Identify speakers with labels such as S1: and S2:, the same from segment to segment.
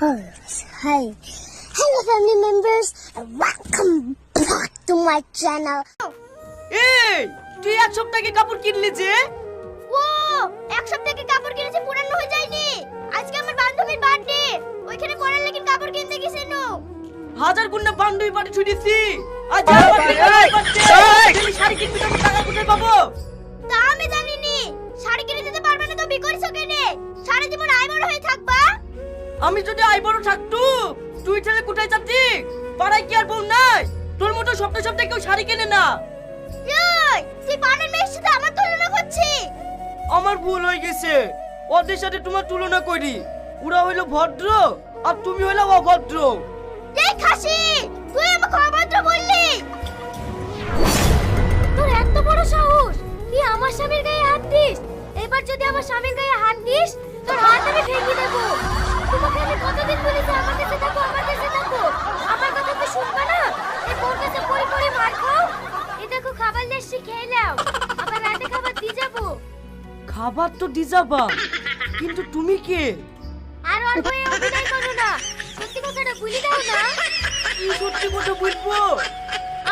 S1: Hi. Hello, family members. and Welcome back to my channel.
S2: এই তুই এক সপ্তাহ আগে কাপড় কিনলি যে?
S1: ও এক সপ্তাহ থেকে কাপড় কিনেছে পুরানো হয়ে যায়নি। আজকে আমার বান্ধবীর বার্থডে ওইখানে পরার লাগি কাপড় কিনতে গেছে নো।
S2: হাজার গুণা বান্ধবী পাটি ছুটেছি। আজ আমার বিকালের শাড়ি কিনবি তখন টাকা কোথায় পাবো?
S1: তা আমি জানিনি। শাড়ি কিনে দিতে পারবে না তো বিকরিছো কেনে সারা জীবন আয় বড় হয়ে
S2: আমি যদি আই বড় থাকতু তুই ছেলে কোথায় যাচ্ছি? পাড়ায় কি আর বউ নাই? তোর মতো সপ্তাহে সপ্তাহে কেউ শাড়ি কেনে না।
S1: এই তুই পানের মেয়ের সাথে আমার তুলনা করছিস?
S2: আমার ভুল হয়ে গেছে। ওদের সাথে তোমার তুলনা করি। ওরা হইল ভদ্র আর তুমি হইল অভদ্র।
S1: এই খাসি তুই আমাকে অভদ্র বললি। তোর এত বড় সাহস তুই আমার স্বামীর গায়ে হাত দিস? এবার যদি আমার স্বামীর গায়ে হাত দিস তোর হাত আমি ভেঙে দেব তোমাকে আমি কতদিন বলেছি আমার কাছে থাকো আমার কাছে থাকো আমার কথা তো শুনবে না এই বোর কাছে পড়ে পড়ে মার খাও এ দেখো খেয়ে নাও। আবার রাতে খাবার দিয়ে যাব।
S2: খাবার তো দিজাবা কিন্তু তুমি কে?
S1: আর অল্প অভিনয় করো না। সত্যি কথাটা ভুলে দাও না।
S2: কি সত্যি কথা বলব?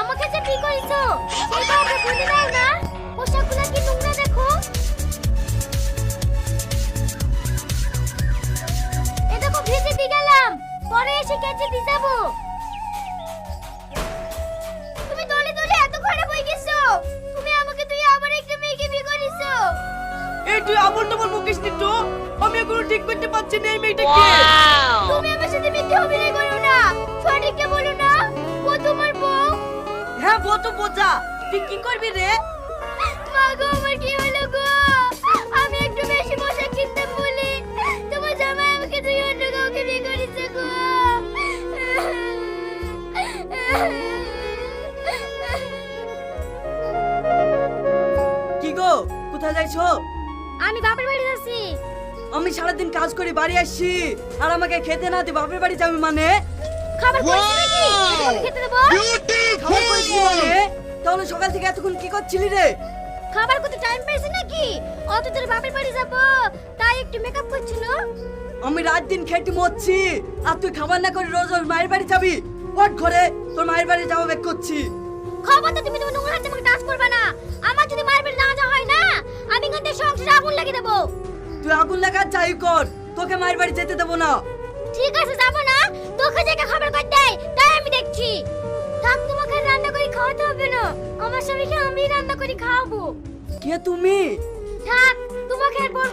S1: আমাকে যে কি করেছ সেটা ওকে বলে দাও না। পোশাকগুলো কি নোংরা দেখো? এ দেখো ভিজে দিয়ে গেলাম। পরে এসে কেচে দিয়ে যাব।
S2: এই তুই আমল তোমার মুকেশ দিত আমি এগুলো ঠিক করতে পারছি না এই মেয়েটাকে।
S1: তুমি আমার সাথে মিথ্যে অভিনয় করো না। সঠিককে বলো না। ও তোমার বউ।
S2: হ্যাঁ বো তো বোঝা। তুই কি করবি রে?
S1: মা গো আমার কি হলো গো? আমি একটু বেশি পোশাক কিনতাম বলি। তোমার জামাই আমাকে দুই অন্য কাউকে বিয়ে করেছে গো।
S2: কি গো? কোথায় যাইছো?
S1: আমি বাপের বাড়ি যাচ্ছি।
S2: আমি সারাদিন কাজ করে বাড়ি আসছি। আর আমাকে খেতে না দিয়ে বাপের বাড়ি যাবে মানে?
S1: খাবার করেছি নাকি? আমি খেতে দেবো?
S2: খাবার করেছিলি মানে? তাহলে সকাল থেকে এতক্ষণ কি করছিলি রে?
S1: খাবার করতে টাইম পেয়েছি নাকি? অত দূর বাপের বাড়ি যাব। তাই একটু মেকআপ করছিল।
S2: আমি রাত দিন খেটে মরছি। আর তুই খাবার না করে রোজ রোজ মায়ের বাড়ি যাবি? ওট ঘরে তোর মায়ের বাড়ি যাওয়া বেক করছি।
S1: খবরটা তুমি তোমার নোংরা হাতে আমাকে টাচ করবে না। আমার যদি মায়ের বাড়ি না লাগিয়ে দেবো।
S2: তুই আগুন লাগা যাই কর তোকে মায়ের বাড়ি যেতে দেবো না।
S1: ঠিক আছে যাব না। তোকে যে খবর কর দেয় তাই আমি দেখছি। থাক তোমাকে রান্না করে খাওয়াতে হবে না। আমার স্বামীকে আমি রান্না করে খাওয়াবো।
S2: কে তুমি?
S1: থাক তোমাকে আর বড়